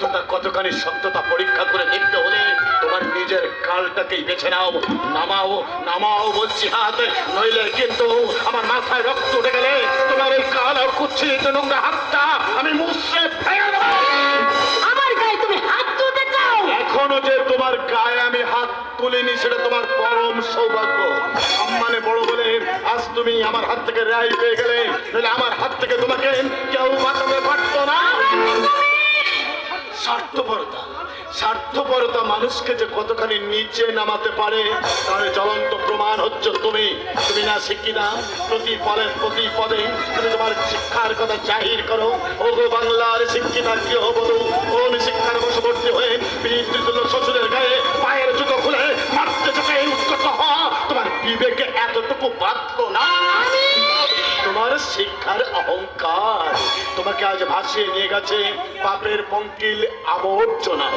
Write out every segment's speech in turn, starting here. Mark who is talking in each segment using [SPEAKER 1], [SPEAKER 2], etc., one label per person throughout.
[SPEAKER 1] তোমার কতখানি সত্যতা পরীক্ষা করে দেখতে হলে তোমার নিজের কালটাকেই বেছে নাও। নামাও নামাও বলছি হাত নইলে কিন্তু আমার মাথায় রক্ত উঠে গেলে তোমার এই কাল আর কুচ্ছিত নোংরা হাতটা আমি মুসরে ফেলে
[SPEAKER 2] আমার গায়ে তুমি হাত তুলতে চাও?
[SPEAKER 1] এখনও যে তোমার গায়ে আমি হাত তুলিনি সেটা তোমার পরম সৌভাগ্য। সম্মানে বড় বলে আজ তুমি আমার হাত থেকে রেহাই পেয়ে গেলে নাহলে আমার হাত থেকে তোমাকে কেউ বাঁচাতে স্বার্থপরতা। স্বার্থপরতা মানুষকে যে কতখানি নিচে নামাতে পারে, তার জ্বলন্ত প্রমাণ হচ্ছে তুমি। তুমি না শিক্ষিতা, প্রতি পদে প্রতি পদে তুমি তোমার শিক্ষার কথা জাহির করো। ও গো বাংলার শিক্ষিতা কি বলো? কোন শিক্ষার বশবর্তী হয়ে পিতৃতুল্য শ্বশুরের গায়ে পায়ের জুতো খুলে তোমাকে আজ ভাসিয়ে নিয়ে গেছে পাপের পঙ্কিল আবর্জনা।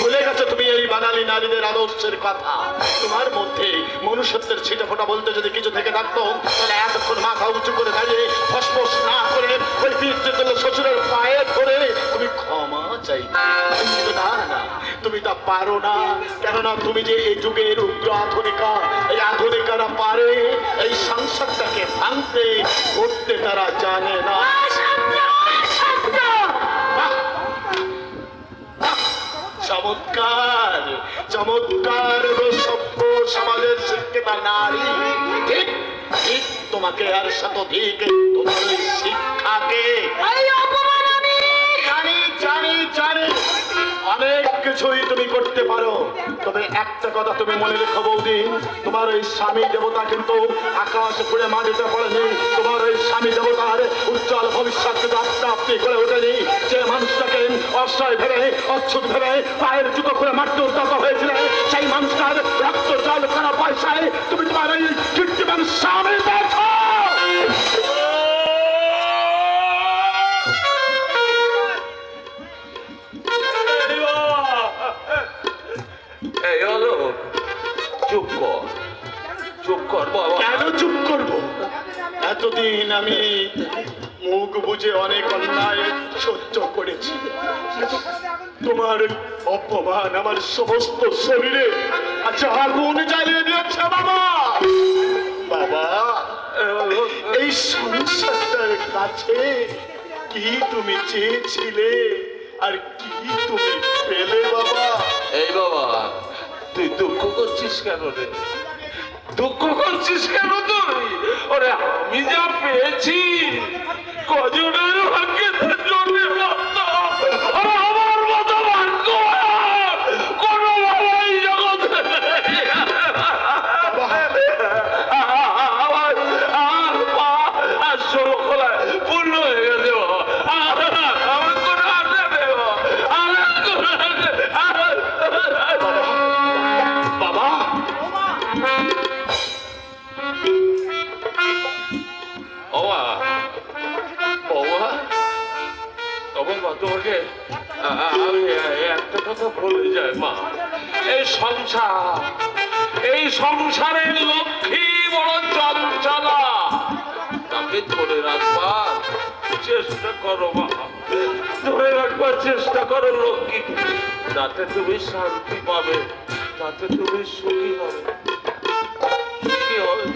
[SPEAKER 1] ভুলে গেছো তুমি এই বাঙালি নারীদের আদর্শের কথা? তোমার মধ্যে মনুষ্যত্বের ছিটে ফোটা বলতে যদি কিছু থেকে থাকতো, তাহলে এতক্ষণ মাথা উঁচু করে দাঁড়িয়ে ফসফস না করে ওই শ্বশুরের পায়ে ধরে তুমি ক্ষমা চাই। কিন্তু না না, তুমি তা পারো না। কেননা তুমি যে এই যুগের উগ্র আধুনিকা, এই আধুনিকারা পারে, এই সংসারটাকে ভাঙতে, করতে তারা জানে না। চমৎকার চমৎকার সভ্য সমাজের শিক্ষিতা নারী। ঠিক ঠিক তোমাকে আর শতধিক তোমার শিক্ষাকে জানি জানি জানি। কিছুই তুমি করতে পারো। তবে একটা কথা তুমি মনে রেখো বৌদি, তোমার ওই স্বামী দেবতা কিন্তু আকাশ পুড়ে মাটিতে পড়েনি। তোমার ওই স্বামী দেবতার উজ্জ্বল ভবিষ্যৎ কিন্তু আপনা আপনি করে ওঠেনি। যে মানুষটাকে অশ্রয় ভেবে, অচ্ছুত ভেবে পায়ের জুতো করে মারতে উদ্যত হয়েছিল, সেই মানুষটার রক্ত জল করা পয়সায় তুমি তোমার ওই কীর্তিমান স্বামী দেখো
[SPEAKER 3] এই হলো চুপ কর। চুপ কর বাবা।
[SPEAKER 1] কেন চুপ করব? এতদিন আমি মুখ বুঝে অনেক অন্যায় সহ্য করেছি। তোমার অপমান আমার সমস্ত শরীরে আচ্ছা আগুন জ্বালিয়ে দিয়েছে বাবা। বাবা এই সংসারটার কাছে কি তুমি চেয়েছিলে আর কি তুমি পেলে বাবা?
[SPEAKER 3] এই বাবা তুই দুঃখ করছিস কেন রে? দুঃখ করছিস কেন তুই? ওরে, আমি যা পেয়েছি, কজনের ভাগ্যে একটা কথা বলে যায় মা এই সংসার এই সংসারের লক্ষ্মী বড় চঞ্চলা তাকে ধরে রাখবার চেষ্টা করো মা। ধরে রাখবার চেষ্টা করো লক্ষ্মী তাতে তুমি শান্তি পাবে তাতে তুমি সুখী হবে। কি হবে?